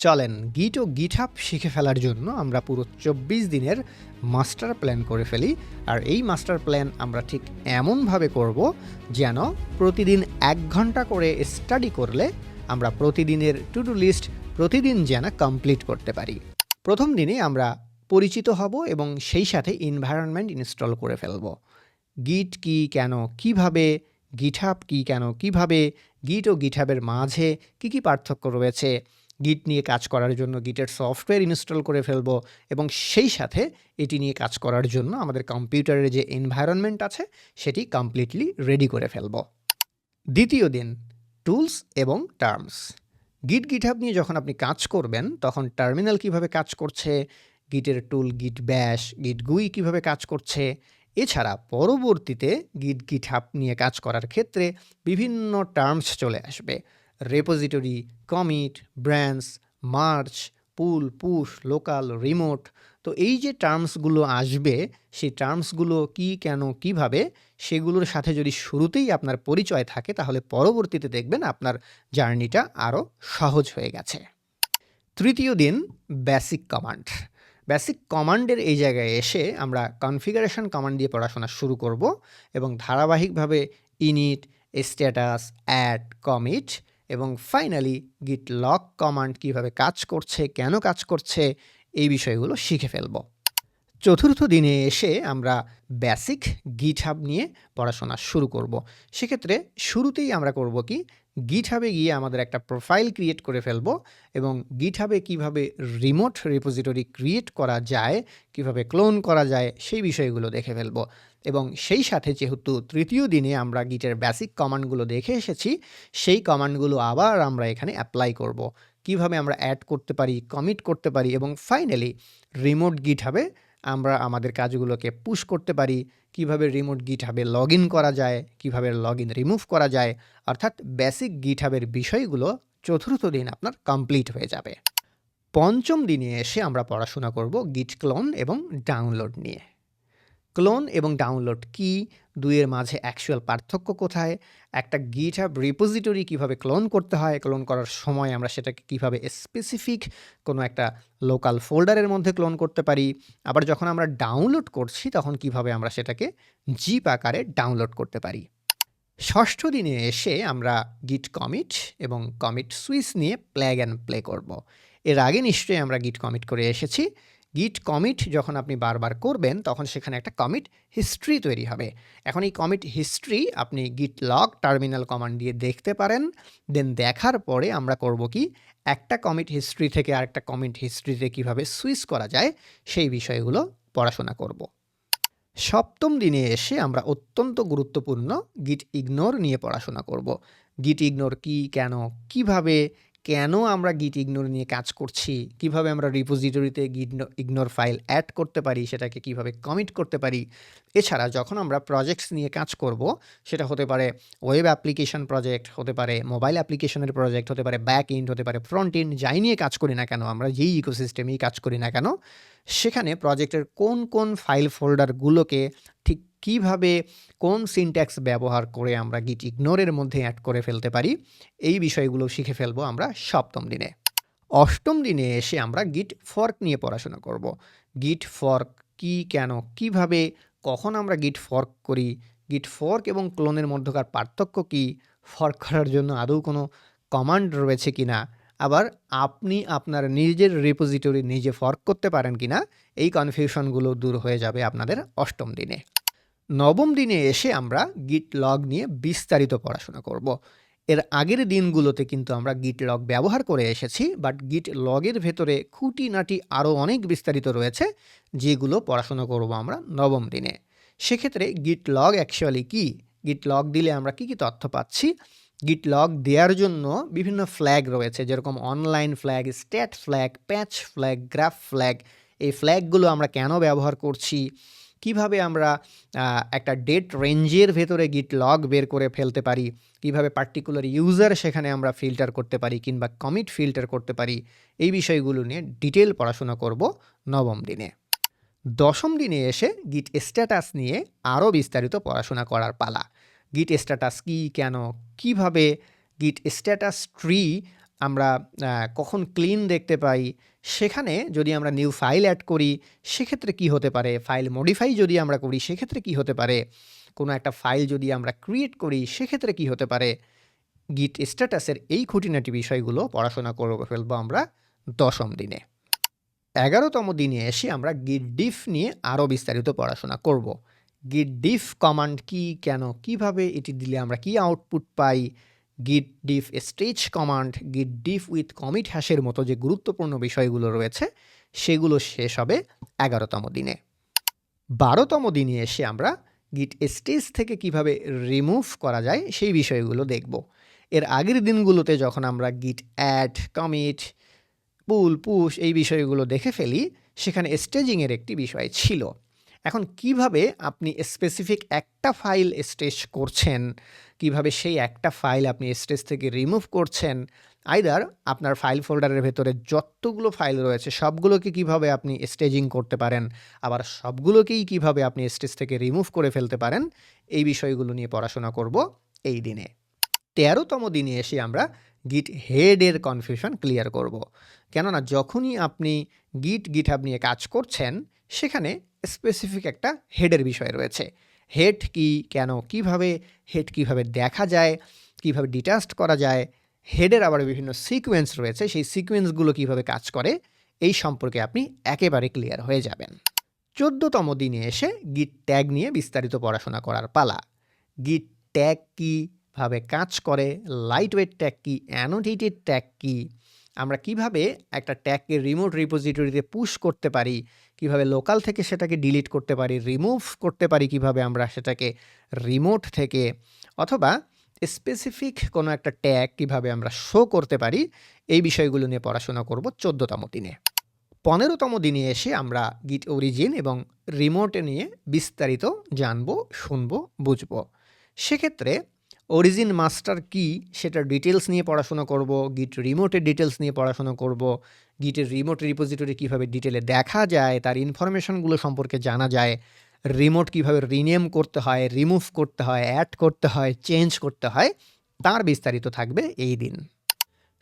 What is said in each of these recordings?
চলেন গিট ও গিটহাব শিখে ফেলার জন্য আমরা পুরো চব্বিশ দিনের মাস্টার প্ল্যান করে ফেলি। আর এই মাস্টার প্ল্যান আমরা ঠিক এমনভাবে করব যেন প্রতিদিন এক ঘণ্টা করে স্টাডি করলে আমরা প্রতিদিনের টু ডু লিস্ট প্রতিদিন যেন কমপ্লিট করতে পারি। প্রথম দিনে আমরা পরিচিত হব এবং সেই সাথে এনভায়রনমেন্ট ইনস্টল করে ফেলব। গিট কি কেন কীভাবে? গিটহাব কি কেন কীভাবে? গিট ও গিটহাবের মাঝে কি কি পার্থক্য রয়েছে? গিট নিয়ে কাজ করার জন্য গিটের সফটওয়্যার ইনস্টল করে ফেলব এবং সেই সাথে এটি নিয়ে কাজ করার জন্য আমাদের কম্পিউটারের যে এনভায়রনমেন্ট আছে, সেটি কমপ্লিটলি রেডি করে ফেলব। দ্বিতীয় দিন টুলস এবং টার্মস গিট গিটহাব নিয়ে যখন আপনি কাজ করবেন, তখন টার্মিনাল কীভাবে কাজ করছে গিটের টুল গিট ব্যাশ গিট গুই কীভাবে কাজ করছে, এছাড়া পরবর্তীতে গিট গিটহাব নিয়ে কাজ করার ক্ষেত্রে বিভিন্ন টার্মস চলে আসবে। Repository commit branch merge pull push local remote তো এই যে টার্মসগুলো আসবে, সেই টার্মসগুলো কি, কেন, কীভাবে, সেগুলোর সাথে যদি শুরুতেই আপনার পরিচয় থাকে, তাহলে পরবর্তীতে দেখবেন আপনার জার্নিটা আরও সহজ হয়ে গেছে। তৃতীয় দিন বেসিক কমান্ড বেসিক কমান্ডের এই জায়গায় এসে আমরা কনফিগারেশন কমান্ড দিয়ে পড়াশোনা শুরু করব এবং ধারাবাহিকভাবে ইনিট স্ট্যাটাস অ্যাড কমিট এবং ফাইনালি গিট লক কমান্ড কীভাবে কাজ করছে, কেন কাজ করছে, এই বিষয়গুলো শিখে ফেলব। চতুর্থ দিনে এসে আমরা বেসিক গিট হাব নিয়ে পড়াশোনা শুরু করব। সেক্ষেত্রে শুরুতেই আমরা করব কি গিট হাবে গিয়ে আমাদের একটা প্রোফাইল ক্রিয়েট করে ফেলব এবং গিট হাবে কীভাবে রিমোট রিপোজিটরি ক্রিয়েট করা যায়, কীভাবে ক্লোন করা যায়, সেই বিষয়গুলো দেখে ফেলব। এবং সেই সাথে যেহেতু তৃতীয় দিনে আমরা গিটের বেসিক কমান্ডগুলো দেখে এসেছি, সেই কমান্ডগুলো আবার আমরা এখানে অ্যাপ্লাই করব। কীভাবে আমরা অ্যাড করতে পারি কমিট করতে পারি এবং ফাইনালি রিমোট গিট হবে আমরা আমাদের কাজগুলোকে পুশ করতে পারি। কীভাবে রিমোট গিটহাবে লগ ইন করা যায়, কীভাবে লগ রিমুভ করা যায়, অর্থাৎ বেসিক গিটহাবের বিষয়গুলো চতুর্থ দিন আপনার কমপ্লিট হয়ে যাবে। পঞ্চম দিনে এসে আমরা পড়াশোনা করব গিট ক্লোন এবং ডাউনলোড নিয়ে। ক্লোন এবং ডাউনলোড কি? দুইয়ের মাঝে অ্যাকচুয়াল পার্থক্য কোথায়? একটা গিট গিটহাব রিপোজিটরি কীভাবে ক্লোন করতে হয়? ক্লোন করার সময় আমরা সেটাকে কীভাবে স্পেসিফিক কোনো একটা লোকাল ফোল্ডারের মধ্যে ক্লোন করতে পারি? আবার যখন আমরা ডাউনলোড করছি, তখন কীভাবে আমরা সেটাকে জিপ আকারে ডাউনলোড করতে পারি? ষষ্ঠ দিনে এসে আমরা গিট কমিট এবং কমিট সুইচ নিয়ে প্ল্যাগ অ্যান্ড প্লে করব। এর আগে নিশ্চয়ই আমরা গিট কমিট করে এসেছি। গিট কমিট যখন আপনি বারবার করবেন, তখন সেখানে একটা কমিট হিস্ট্রি তৈরি হবে। এখন এই কমিট হিস্ট্রি আপনি গিট লগ টার্মিনাল কমান্ড দিয়ে দেখতে পারেন, দেন দেখার পরে আমরা করব কি, একটা কমিট হিস্ট্রি থেকে আরেকটা কমিট হিস্ট্রিতে কীভাবে সুইচ করা যায়, সেই বিষয়গুলো পড়াশোনা করব। সপ্তম দিনে এসে আমরা অত্যন্ত গুরুত্বপূর্ণ গিট ইগনোর নিয়ে পড়াশোনা করব। গিট ইগনোর কি, কেন, কীভাবে কেন আমরা গিট ইগনোর নিয়ে কাজ করছি? কীভাবে আমরা রিপোজিটরিতে গিট ইগনোর ফাইল অ্যাড করতে পারি? সেটাকে কীভাবে কমিট করতে পারি? এছাড়া যখন আমরা প্রজেক্টস নিয়ে কাজ করব, সেটা হতে পারে ওয়েব অ্যাপ্লিকেশন প্রজেক্ট হতে পারে মোবাইল অ্যাপ্লিকেশনের প্রজেক্ট হতে পারে ব্যাক ইন্ড হতে পারে ফ্রন্ট ইন্ড যাই নিয়ে কাজ করি না কেন, আমরা যেই ইকোসিস্টেমেই কাজ করি না কেন সেখানে প্রজেক্টের কোন কোন ফাইল ফোল্ডারগুলোকে ঠিক কীভাবে কোন সিনট্যাক্স ব্যবহার করে আমরা গিট ইগনোরের মধ্যে অ্যাড করে ফেলতে পারি, এই বিষয়গুলো শিখে ফেলব আমরা সপ্তম দিনে। অষ্টম দিনে এসে আমরা গিট ফর্ক নিয়ে পড়াশোনা করব। গিট ফর্ক কি, কেন, কীভাবে, কখন আমরা গিট ফর্ক করি গিট ফর্ক এবং ক্লোনের মধ্যকার পার্থক্য কি ফর্ক করার জন্য আদৌ কোনো কমান্ড রয়েছে কি না আবার আপনি আপনার নিজের রিপোজিটরি নিজে ফর্ক করতে পারেন কি না এই কনফিউশনগুলো দূর হয়ে যাবে আপনাদের অষ্টম দিনে। নবম দিনে এসে আমরা গিট লগ নিয়ে বিস্তারিত পড়াশোনা করব। এর আগের দিনগুলোতে কিন্তু আমরা গিট লগ ব্যবহার করে এসেছি বাট গিট লগের ভেতরে খুঁটিনাটি আরও অনেক বিস্তারিত রয়েছে, যেগুলো পড়াশোনা করব আমরা নবম দিনে। সেক্ষেত্রে গিট লগ অ্যাকচুয়ালি কি? গিট লগ দিলে আমরা কি কি তথ্য পাচ্ছি? গিট লগ দেওয়ার জন্য বিভিন্ন ফ্ল্যাগ রয়েছে, যেরকম oneline flag stat flag patch flag graph flag এই ফ্ল্যাগগুলো আমরা কেন ব্যবহার করছি? কীভাবে আমরা একটা ডেট রেঞ্জের ভেতরে গিট লগ বের করে ফেলতে পারি? কীভাবে পার্টিকুলার ইউজার সেখানে আমরা ফিল্টার করতে পারি কিংবা কমিট ফিল্টার করতে পারি? এই বিষয়গুলো নিয়ে ডিটেল পড়াশোনা করব নবম দিনে। দশম দিনে এসে গিট স্ট্যাটাস নিয়ে আরও বিস্তারিত পড়াশোনা করার পালা। গিট স্ট্যাটাস কী, কেন, কীভাবে গিট স্ট্যাটাস ট্রি আমরা কখন ক্লিন দেখতে পাই, সেখানে যদি আমরা নিউ ফাইল অ্যাড করি, সেক্ষেত্রে কি হতে পারে? ফাইল মডিফাই যদি আমরা করি, সেক্ষেত্রে কি হতে পারে? কোনো একটা ফাইল যদি আমরা ক্রিয়েট করি, সেক্ষেত্রে কি হতে পারে? গিট স্ট্যাটাসের এই খুঁটিনাটি বিষয়গুলো পড়াশোনা করে ফেলব আমরা দশম দিনে। এগারোতম দিনে এসে আমরা গিট ডিফ নিয়ে আরও বিস্তারিত পড়াশোনা করব। গিট ডিফ কমান্ড কি, কেন, কীভাবে এটি দিলে আমরা কি আউটপুট পাই? গিট ডিফ স্টেজ কমান্ড গিট ডিফ উইথ কমিট হ্যাশের মতো যে গুরুত্বপূর্ণ বিষয়গুলো রয়েছে, সেগুলো শেষ হবে এগারোতম দিনে। বারোতম দিনে এসে আমরা গিট স্টেজ থেকে কীভাবে রিমুভ করা যায়, সেই বিষয়গুলো দেখব। এর আগের দিনগুলোতে যখন আমরা গিট অ্যাড কমিট পুল পুশ এই বিষয়গুলো দেখে ফেলি, সেখানে স্টেজিংয়ের একটি বিষয় ছিল। এখন কীভাবে আপনি স্পেসিফিক একটা ফাইল স্টেজ করছেন? কীভাবে সেই একটা ফাইল আপনি স্টেজ থেকে রিমুভ করছেন? আইদার আপনার ফাইল ফোল্ডারের ভেতরে যতগুলো ফাইল রয়েছে, সবগুলোকে কীভাবে আপনি স্টেজিং করতে পারেন? আবার সবগুলোকেই কীভাবে আপনি স্টেজ থেকে রিমুভ করে ফেলতে পারেন? এই বিষয়গুলো নিয়ে পড়াশোনা করব এই দিনে। তেরোতম দিনে এসে আমরা গিট হেডের কনফিউশন ক্লিয়ার করব। কেননা যখনই আপনি গিট গিট নিয়ে কাজ করছেন সেখানে স্পেসিফিক একটা হেডের বিষয় রয়েছে। হেড কি, কেন, কীভাবে হেড কীভাবে দেখা যায়, কীভাবে ডিটাস্ট করা যায় হেডের আবার বিভিন্ন সিকোয়েন্স রয়েছে, সেই সিকোয়েন্সগুলো কীভাবে কাজ করে, এই সম্পর্কে আপনি একেবারে ক্লিয়ার হয়ে যাবেন। চোদ্দতম দিনে এসে গিট ট্যাগ নিয়ে বিস্তারিত পড়াশোনা করার পালা। গিট ট্যাগ কীভাবে কাজ করে লাইট ওয়েট ট্যাগ কী অ্যানোটেটেড ট্যাগ কী, আমরা কীভাবে একটা ট্যাগকে রিমোট রিপোজিটরিতে পুশ করতে পারি কীভাবে লোকাল থেকে সেটাকে ডিলিট করতে পারি রিমুভ করতে পারি কীভাবে আমরা সেটাকে রিমোট থেকে, অথবা স্পেসিফিক কোনো একটা ট্যাগ কীভাবে আমরা শো করতে পারি, এই বিষয়গুলো নিয়ে পড়াশোনা করব চোদ্দতম দিনে। পনেরোতম দিনে এসে আমরা গিট অরিজিন এবং রিমোট নিয়ে বিস্তারিত জানব, শুনব, বুঝব। সেক্ষেত্রে অরিজিন মাস্টার কি সেটার ডিটেলস নিয়ে পড়াশোনা করব গিট রিমোটের ডিটেলস নিয়ে পড়াশোনা করব গিটের রিমোট রিপোজিটরি কীভাবে ডিটেলে দেখা যায়, তার ইনফরমেশনগুলো সম্পর্কে জানা যায় রিমোট কীভাবে রিনেম করতে হয় রিমুভ করতে হয় অ্যাড করতে হয় চেঞ্জ করতে হয়, তার বিস্তারিত থাকবে এই দিন।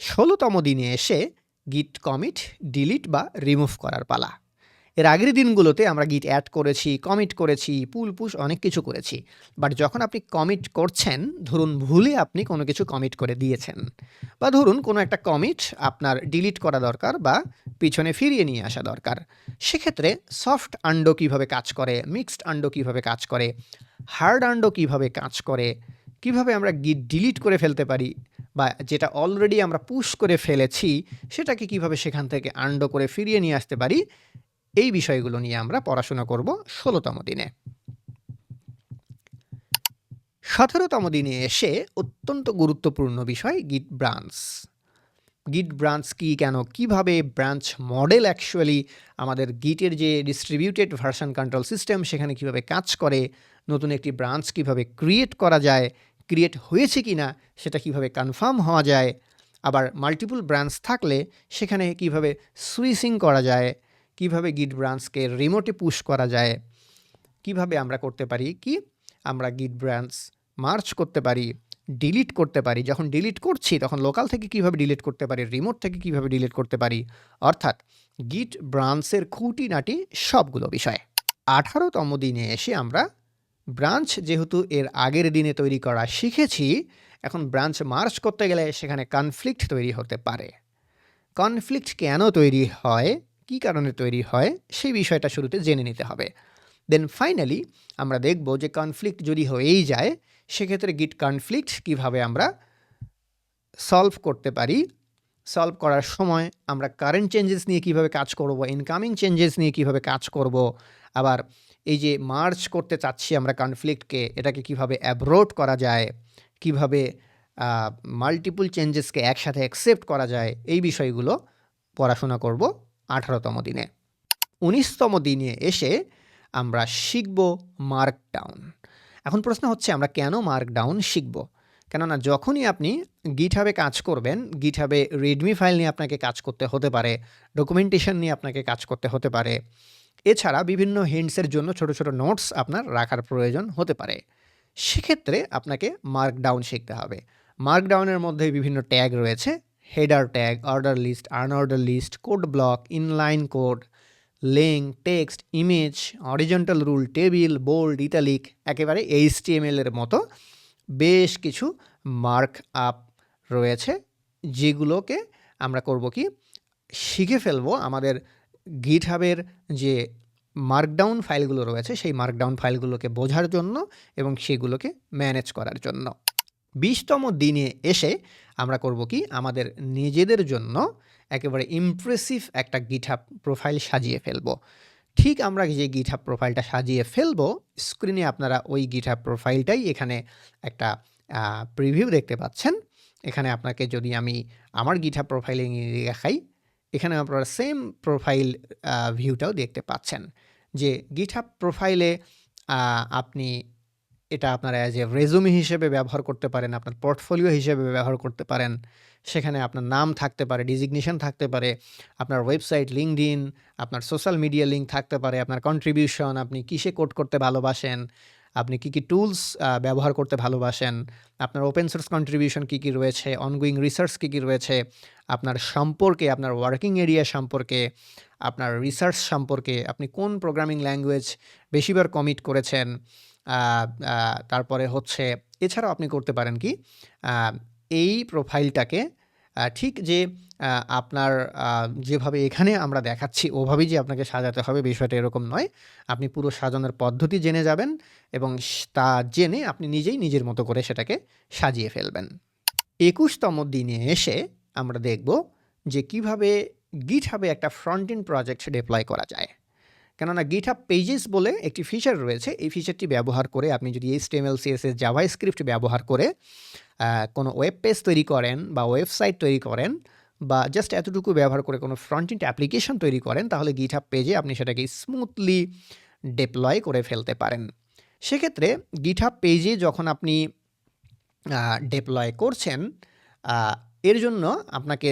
ষোলোতম দিনে এসে গিট কমিট ডিলিট বা রিমুভ করার পালা। এর আগের দিনগুলোতে আমরা গিট অ্যাড করেছি কমিট করেছি পুল পুশ অনেক কিছু করেছি। বাট যখন আপনি কমিট করছেন, ধরুন ভুলে আপনি কোনো কিছু কমিট করে দিয়েছেন। বা ধরুন কোনো একটা কমিট আপনার ডিলিট করা দরকার বা পিছনে ফিরিয়ে নিয়ে আসা দরকার। সেক্ষেত্রে সফট আন্ডো কীভাবে কাজ করে মিক্সড আন্ডো কীভাবে কাজ করে হার্ড আন্ডো কীভাবে কাজ করে, কীভাবে আমরা গিট ডিলিট করে ফেলতে পারি, বা যেটা অলরেডি আমরা পুশ করে ফেলেছি, সেটাকে কীভাবে সেখান থেকে আন্ডো করে ফিরিয়ে নিয়ে আসতে পারি এই বিষয়গুলো নিয়ে আমরা পড়াশোনা করব ষোলোতম দিনে। সতেরোতম দিনে এসে অত্যন্ত গুরুত্বপূর্ণ বিষয় গিট ব্রাঞ্চ। গিট ব্রাঞ্চ কি, কেন, কীভাবে ব্রাঞ্চ মডেল অ্যাকচুয়ালি আমাদের গিটের যে ডিস্ট্রিবিউটেড ভার্সন কন্ট্রোল সিস্টেম, সেখানে কীভাবে কাজ করে, নতুন একটি ব্রাঞ্চ কীভাবে ক্রিয়েট করা যায়, ক্রিয়েট হয়েছে কি না সেটা কীভাবে কনফার্ম হওয়া যায়, আবার মাল্টিপল ব্রাঞ্চ থাকলে সেখানে কীভাবে সুইচিং করা যায় কীভাবে গিট ব্রাঞ্চকে রিমোটে পুশ করা যায়, কীভাবে আমরা করতে পারি, কি আমরা গিট ব্রাঞ্চ মার্চ করতে পারি ডিলিট করতে পারি, যখন ডিলিট করছি তখন লোকাল থেকে কীভাবে ডিলিট করতে পারি রিমোট থেকে কীভাবে ডিলিট করতে পারি, অর্থাৎ গিট ব্রাঞ্চের খুঁটিনাটি সবগুলো বিষয়। আঠারোতম দিনে এসে আমরা ব্রাঞ্চ যেহেতু এর আগের দিনে তৈরি করা শিখেছি, এখন ব্রাঞ্চ মার্চ করতে গেলে সেখানে কনফ্লিক্ট তৈরি হতে পারে। কনফ্লিক্ট কেন তৈরি হয়? কী কারণে তৈরি হয় সেই বিষয়টা শুরুতে জেনে নিতে হবে। দেন ফাইনালি আমরা দেখব যে কনফ্লিক্ট যদি হয়েই যায়, সেক্ষেত্রে গিট কনফ্লিক্ট কীভাবে আমরা সলভ করতে পারি? সলভ করার সময় আমরা কারেন্ট চেঞ্জেস নিয়ে কীভাবে কাজ করব ইনকামিং চেঞ্জেস নিয়ে কীভাবে কাজ করব? আবার এই যে মার্চ করতে চাচ্ছি আমরা কনফ্লিক্টকে এটাকে কীভাবে অ্যাব্রোড করা যায়? কীভাবে মাল্টিপুল চেঞ্জেসকে একসাথে অ্যাকসেপ্ট করা যায়? এই বিষয়গুলো পড়াশোনা করব। আঠারোতম দিনে। উনিশতম দিনে এসে আমরা শিখব মার্কডাউন। এখন প্রশ্ন হচ্ছে, আমরা কেন মার্কডাউন শিখব? কেননা যখনই আপনি গিটহাবে কাজ করবেন, গিটহাবে রেডমি ফাইল নিয়ে আপনাকে কাজ করতে হতে পারে, ডকুমেন্টেশন নিয়ে আপনাকে কাজ করতে হতে পারে, এছাড়া বিভিন্ন হিন্টসের জন্য ছোট ছোট নোটস আপনার রাখার প্রয়োজন হতে পারে। সেক্ষেত্রে আপনাকে মার্কডাউন শিখতে হবে। মার্কডাউনের মধ্যে বিভিন্ন ট্যাগ রয়েছে header tag order list unorder list code block inline code link text image horizontal rule table bold italic একেবারে এইচটিএমএল এর মতো বেশ কিছু মার্ক আপ রয়েছে, যেগুলোকে আমরা করব কি? শিখে ফেলব আমাদের গিটহাবের যে মার্কডাউন ফাইলগুলো রয়েছে, সেই মার্কডাউন ফাইলগুলোকে বোঝার জন্য এবং সেগুলোকে ম্যানেজ করার জন্য। বিশতম দিনে এসে আমরা করব কি? আমাদের নিজেদের জন্য একেবারে ইমপ্রেসিভ একটা গিটহাব প্রোফাইল সাজিয়ে ফেলব। ঠিক আমরা যে গিটহাব প্রোফাইলটা সাজিয়ে ফেলব স্ক্রিনে আপনারা ওই গিটহাব প্রোফাইলটাই এখানে একটা প্রিভিউ দেখতে পাচ্ছেন। এখানে আপনাকে যদি আমি আমার গিটহাব প্রোফাইলে দেখাই, এখানে আপনারা সেম প্রোফাইল ভিউটাও দেখতে পাচ্ছেন। যে গিটহাব প্রোফাইলে আপনি এটা আপনারা অ্যাজ এ রেজুমি হিসেবে ব্যবহার করতে পারেন, আপনার পোর্টফোলিও হিসেবে ব্যবহার করতে পারেন। সেখানে আপনার নাম থাকতে পারে ডিজিগনেশন থাকতে পারে, আপনার ওয়েবসাইট লিঙ্কড ইন আপনার সোশ্যাল মিডিয়া লিঙ্ক থাকতে পারে, আপনার কন্ট্রিবিউশন আপনি কিসে কোড করতে ভালোবাসেন, আপনি কী কী টুলস ব্যবহার করতে ভালোবাসেন, আপনার ওপেন সোর্স কন্ট্রিবিউশন কী কী রয়েছে অনগোয়িং রিসার্চ কী কী রয়েছে, আপনার সম্পর্কে, আপনার ওয়ার্কিং এরিয়া সম্পর্কে, আপনার রিসার্চ সম্পর্কে, আপনি কোন প্রোগ্রামিং ল্যাঙ্গুয়েজ বেশিবার কমিট করেছেন তারপরে হচ্ছে এছাড়াও আপনি করতে পারেন কি এই প্রোফাইলটাকে ঠিক যে আপনার যেভাবে এখানে আমরা দেখাচ্ছি ওভাবেই যে আপনাকে সাজাতে হবে, বিষয়টা এরকম নয়। আপনি পুরো সাজানোর পদ্ধতি জেনে যাবেন এবং তা জেনে আপনি নিজেই নিজের মতো করে সেটাকে সাজিয়ে ফেলবেন। একুশতম দিনে এসে আমরা দেখব যে কীভাবে গিট হবে একটা ফ্রন্ট ইন প্রজেক্ট ডিপ্লয় করা যায়। কেননা গিটহাব পেজেস বলে একটি ফিচার রয়েছে। এই ফিচারটি ব্যবহার করে আপনি যদি এই স্টেমেল সিএসএস জাভা স্ক্রিপ্ট ব্যবহার করে কোনো ওয়েব পেজ তৈরি করেন বা ওয়েবসাইট তৈরি করেন বা জাস্ট এতটুকু ব্যবহার করে কোনো ফ্রন্ট ইন্ট অ্যাপ্লিকেশন তৈরি করেন, তাহলে গিটহাব পেজে আপনি সেটাকে স্মুথলি ডিপ্লয় করে ফেলতে পারেন। সেক্ষেত্রে গিটহাব পেজে যখন আপনি ডিপ্লয় করছেন এর জন্য আপনাকে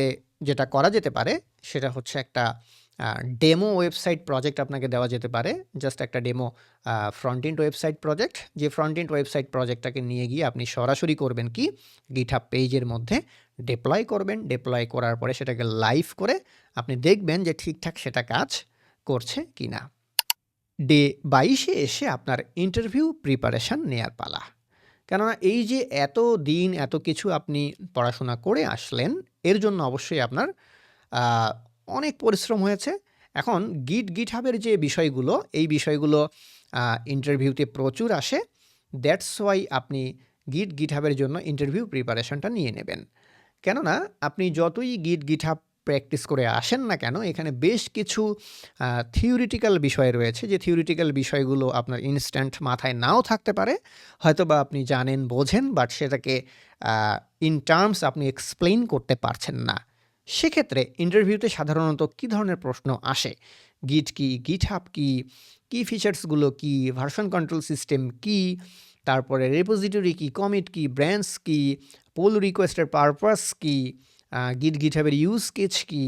যেটা করা যেতে পারে, সেটা হচ্ছে একটা ডেমো ওয়েবসাইট প্রজেক্ট আপনাকে দেওয়া যেতে পারে। জাস্ট একটা demo front end website project যে ফ্রন্ট ইন্ট ওয়েবসাইট প্রজেক্টটাকে নিয়ে গিয়ে আপনি সরাসরি করবেন কি? গিটহাব পেজের মধ্যে ডিপ্লয় করবেন। ডিপ্লয় করার পরে সেটাকে লাইভ করে আপনি দেখবেন যে ঠিকঠাক সেটা কাজ করছে কি না ডে বাইশে এসে আপনার ইন্টারভিউ প্রিপারেশান নেয়ার পালা। কেননা এই যে এত দিন, এত কিছু আপনি পড়াশোনা করে আসলেন, এর জন্য অবশ্যই আপনার অনেক পরিশ্রম হয়েছে। এখন গিট গিট হাবের যে বিষয়গুলো, এই বিষয়গুলো ইন্টারভিউতে প্রচুর আসে। দ্যাটস ওয়াই আপনি গিট গিট হাবের জন্য ইন্টারভিউ প্রিপারেশনটা নিয়ে নেবেন। কেননা, আপনি যতই গিট গিট হাব প্র্যাকটিস করে আসেন না কেন, এখানে বেশ কিছু থিওরিটিক্যাল বিষয় রয়েছে। যে থিওরিটিক্যাল বিষয়গুলো আপনার ইনস্ট্যান্ট মাথায় নাও থাকতে পারে। হয়তো বা আপনি জানেন, বোঝেন বাট সেটাকে ইন টার্মস আপনি এক্সপ্লেইন করতে পারছেন না। সেক্ষেত্রে ইন্টারভিউতে সাধারণত কী ধরনের প্রশ্ন আসে? গিট কি গিট হাব কি, কী ফিচার্সগুলো কি ভার্সন কন্ট্রোল সিস্টেম কি, তারপরে রেপোজিটরি কি কমিট কি ব্র্যান্ডস কি পোল রিকোয়েস্টের পারপাস কি গিট গিট হাবের ইউজ কেচ কি,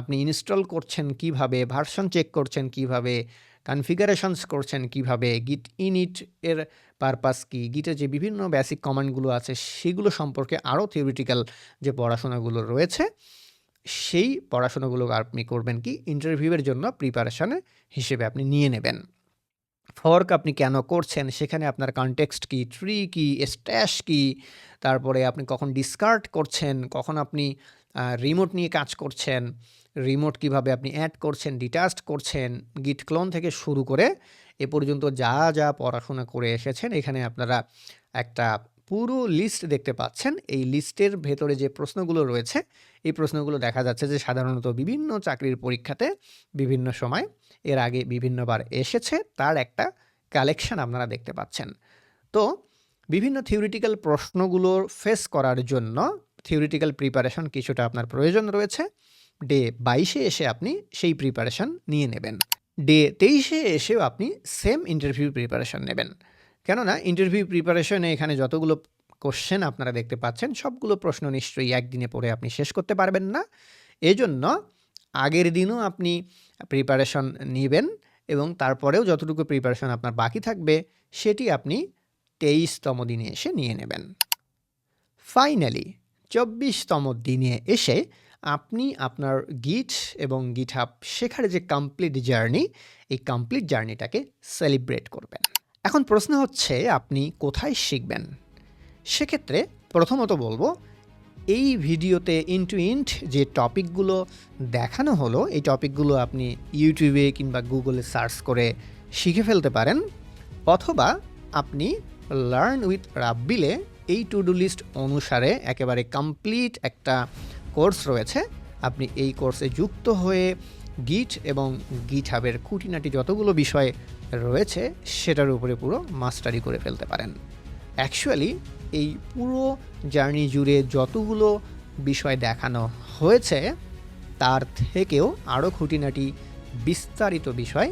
আপনি ইনস্টল করছেন কীভাবে ভার্সন চেক করছেন কীভাবে কনফিগারেশনস করছেন কীভাবে গিট ইনিট এর পারপাস কি গিটের যে বিভিন্ন বেসিক কমান্ডগুলো আছে, সেগুলো সম্পর্কে আরও থিওরিটিক্যাল যে পড়াশোনাগুলো রয়েছে সেই পড়াশোনাগুলো আপনি করবেন কি ইন্টারভিউয়ের জন্য প্রিপারেশানে হিসেবে আপনি নিয়ে নেবেন। ফর্ক আপনি কেন করছেন, সেখানে আপনার কনটেক্সট কি ট্রি কি স্ট্যাশ কি, তারপরে আপনি কখন ডিসকার্ড করছেন, কখন আপনি রিমোট নিয়ে কাজ করছেন রিমোট কীভাবে আপনি অ্যাড করছেন ডিটাস্ট করছেন গিট ক্লোন থেকে শুরু করে এ পর্যন্ত যা যা পড়াশোনা করে এসেছেন, এখানে আপনারা একটা পুরো লিস্ট দেখতে পাচ্ছেন। এই লিস্টের ভেতরে যে প্রশ্নগুলো রয়েছে, এই প্রশ্নগুলো দেখা যাচ্ছে যে সাধারণত বিভিন্ন চাকরির পরীক্ষাতে বিভিন্ন সময় এর আগে বিভিন্নবার এসেছে, তার একটা কালেকশন আপনারা দেখতে পাচ্ছেন। তো বিভিন্ন থিওরিটিক্যাল প্রশ্নগুলো ফেস করার জন্য থিওরিটিক্যাল প্রিপারেশন কিছুটা আপনার প্রয়োজন রয়েছে। ডে বাইশে এসে আপনি সেই প্রিপারেশন নিয়ে নেবেন। ডে তেইশে এসেও আপনি সেম ইন্টারভিউ প্রিপারেশন নেবেন। কেননা ইন্টারভিউ প্রিপারেশনে এখানে যতগুলো কোশ্চেন আপনারা দেখতে পাচ্ছেন, সবগুলো প্রশ্ন নিশ্চয়ই একদিনে পড়ে আপনি শেষ করতে পারবেন না। এজন্য আগের দিনও আপনি প্রিপারেশন নেবেন এবং তারপরেও যতটুকু প্রিপারেশন আপনার বাকি থাকবে, সেটি আপনি তেইশতম দিনে এসে নিয়ে নেবেন। ফাইনালি চব্বিশতম দিনে এসে আপনি আপনার গিট এবং গিটহাব শেখার যে কমপ্লিট জার্নি এই কমপ্লিট জার্নিটাকে সেলিব্রেট করবেন। এখন প্রশ্ন হচ্ছে, আপনি কোথায় শিখবেন? সেক্ষেত্রে প্রথমত বলব, এই ভিডিওতে ইন্টু ইন্ট যে টপিকগুলো দেখানো হলো, এই টপিকগুলো আপনি ইউটিউবে কিংবা গুগলে সার্চ করে শিখে ফেলতে পারেন। অথবা আপনি লার্ন উইথ রাব্বিলে এই টু ডু লিস্ট অনুসারে একেবারে কমপ্লিট একটা কোর্স রয়েছে। আপনি এই কোর্সে যুক্ত হয়ে গিট এবং গিট হাবের খুঁটিনাটি যতগুলো বিষয় রয়েছে, সেটার উপরে পুরো মাস্টারি করে ফেলতে পারেন। অ্যাকচুয়ালি এই পুরো জার্নি জুড়ে যতগুলো বিষয় দেখানো হয়েছে, তার থেকেও আরও খুঁটিনাটি বিস্তারিত বিষয়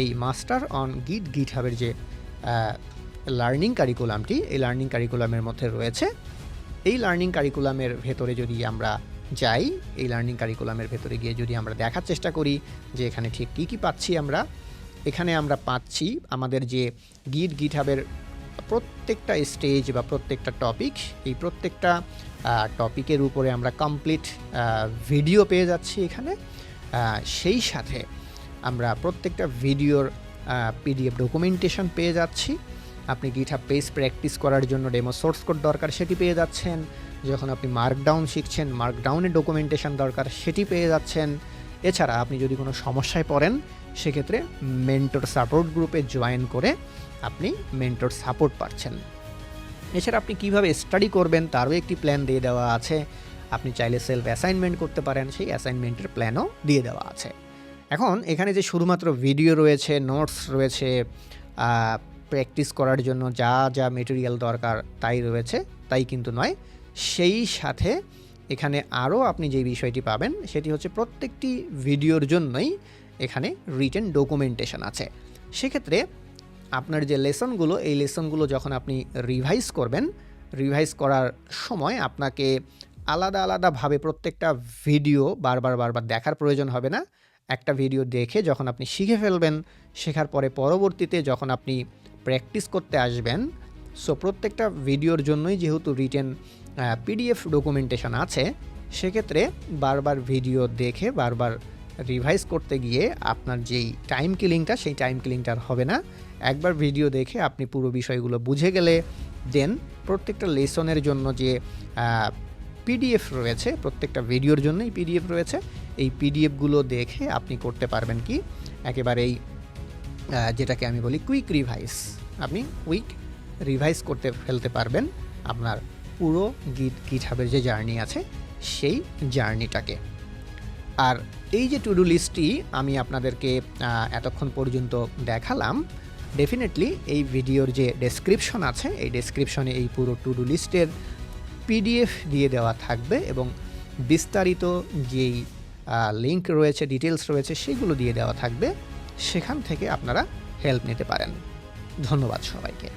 এই মাস্টার অন গিট গিট হাবের যে লার্নিং কারিকুলামটি এই লার্নিং কারিকুলামের মধ্যে রয়েছে। এই লার্নিং কারিকুলামের ভেতরে যদি আমরা যাই, এই লার্নিং কারিকুলামের ভেতরে গিয়ে যদি আমরা দেখার চেষ্টা করি যে এখানে ঠিক কী কী পাচ্ছি আমরা এখানে আমরা পাচ্ছি আমাদের যে গিট গিটহাবের প্রত্যেকটা স্টেজ বা প্রত্যেকটা টপিক এই প্রত্যেকটা টপিকের উপরে আমরা কমপ্লিট ভিডিও পেয়ে যাচ্ছি এখানে। সেই সাথে আমরা প্রত্যেকটা ভিডিওর পিডিএফ ডকুমেন্টেশন পেয়ে যাচ্ছি। আপনি গিটহাব পেজ প্র্যাকটিস করার জন্য ডেমো সোর্স কোড দরকার, সেটি পেয়ে যাচ্ছেন। যখন আপনি মার্কডাউন শিখছেন মার্কডাউনের ডকুমেন্টেশন দরকার, সেটি পেয়ে যাচ্ছেন। এছাড়া আপনি যদি কোনো সমস্যায় পড়েন সেক্ষেত্রে মেন্টর সাপোর্ট গ্রুপে জয়েন করে আপনি মেন্টর সাপোর্ট পাচ্ছেন। এছাড়া আপনি কীভাবে স্টাডি করবেন তারও একটি প্ল্যান দিয়ে দেওয়া আছে। আপনি চাইলে সেলফ অ্যাসাইনমেন্ট করতে পারেন, সেই অ্যাসাইনমেন্টের প্ল্যানও দিয়ে দেওয়া আছে। এখন এখানে যে শুধুমাত্র ভিডিও রয়েছে নোটস রয়েছে প্র্যাকটিস করার জন্য যা যা মেটেরিয়াল দরকার তাই রয়েছে, তাই কিন্তু নয়। সেই সাথে এখানে আরও আপনি যে বিষয়টি পাবেন, সেটি হচ্ছে প্রত্যেকটি ভিডিওর জন্যই এখানে রিটেন ডকুমেন্টেশন আছে। সেক্ষেত্রে আপনার যে লেসনগুলো এই লেসনগুলো যখন আপনি রিভাইজ করবেন রিভাইজ করার সময় আপনাকে আলাদা আলাদাভাবে প্রত্যেকটা ভিডিও বারবার বারবার দেখার প্রয়োজন হবে না। একটা ভিডিও দেখে যখন আপনি শিখে ফেলবেন, শেখার পরে পরবর্তীতে যখন আপনি প্র্যাকটিস করতে আসবেন সো প্রত্যেকটা ভিডিওর জন্যই যেহেতু রিটেন পিডিএফ ডকুমেন্টেশন আছে, সেক্ষেত্রে বারবার ভিডিও দেখে বারবার রিভাইজ করতে গিয়ে আপনার যেই টাইম কিলিংটা সেই টাইম কিলিংটা হবে না। একবার ভিডিও দেখে আপনি পুরো বিষয়গুলো বুঝে গেলে দেন প্রত্যেকটা লেসনের জন্য যে পিডিএফ রয়েছে, প্রত্যেকটা ভিডিওর জন্যই পিডিএফ রয়েছে। এই পিডিএফগুলো দেখে আপনি করতে পারবেন কি? একেবারেই যেটাকে আমি বলি কুইক রিভাইস আপনি কুইক রিভাইজ করতে ফেলতে পারবেন আপনার পুরো গিট গিটহাবের যে জার্নি আছে, সেই জার্নিটাকে আর এই যে টু ডু লিস্টটি আমি আপনাদেরকে এতক্ষণ পর্যন্ত দেখালাম ডেফিনেটলি এই ভিডিওর যে ডেসক্রিপশন আছে, এই ডেসক্রিপশনে এই পুরো টু ডু লিস্টের পিডিএফ দিয়ে দেওয়া থাকবে এবং বিস্তারিত যেই লিংক রয়েছে ডিটেলস রয়েছে, সেগুলো দিয়ে দেওয়া থাকবে। সেখান থেকে আপনারা হেল্প নিতে পারেন। ধন্যবাদ সবাইকে।